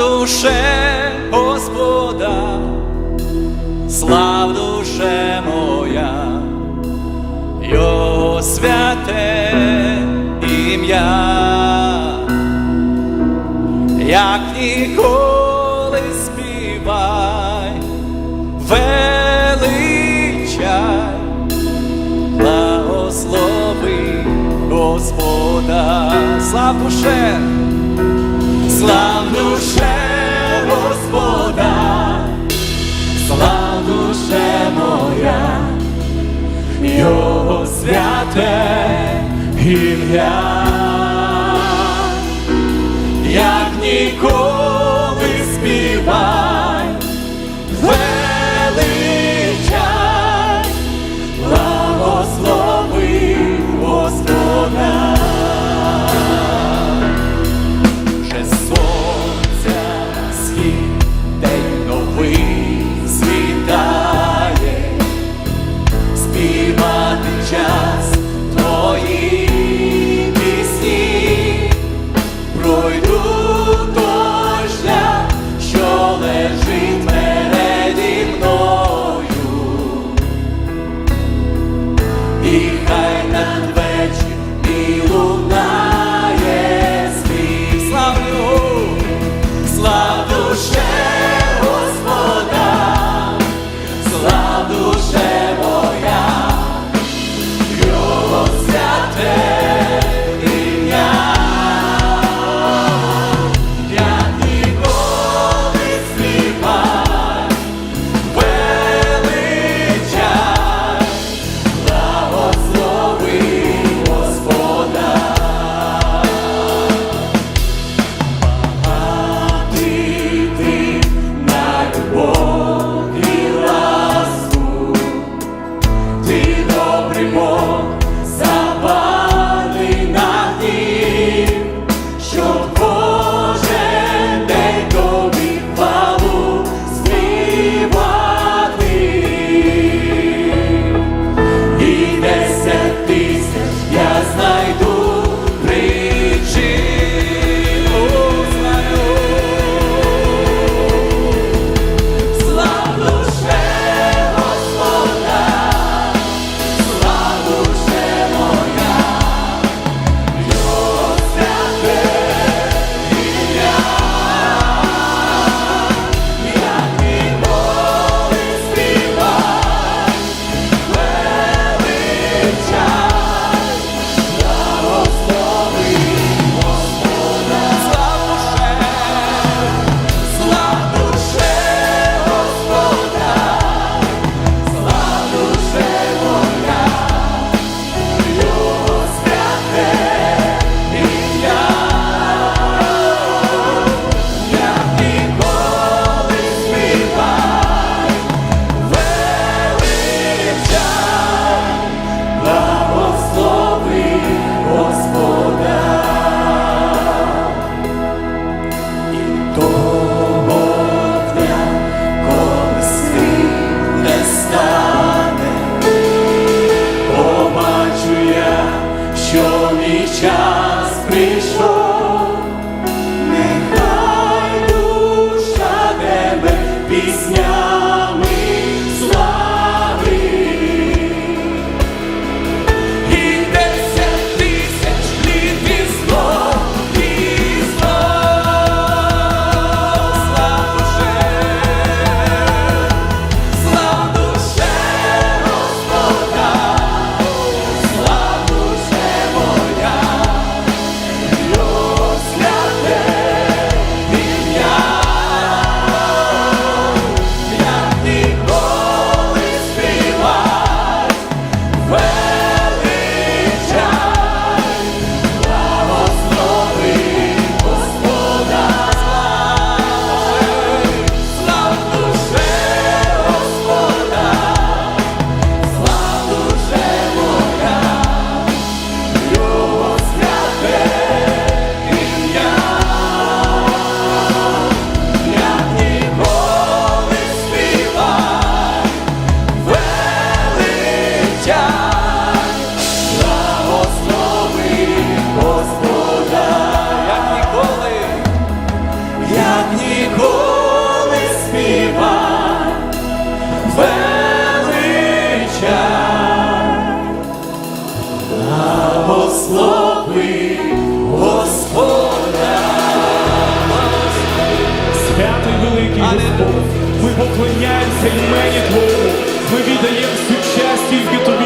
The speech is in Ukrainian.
душе Господа, слав душе моя, Його святе ім'я, як ніколи співай, величай, благослови Господа, слав душе. Ім'я, пройду той що лежить переді мною, і хай над. Ми поклоняємося імені Твоєму, ми віддаємо всю честь і Господь.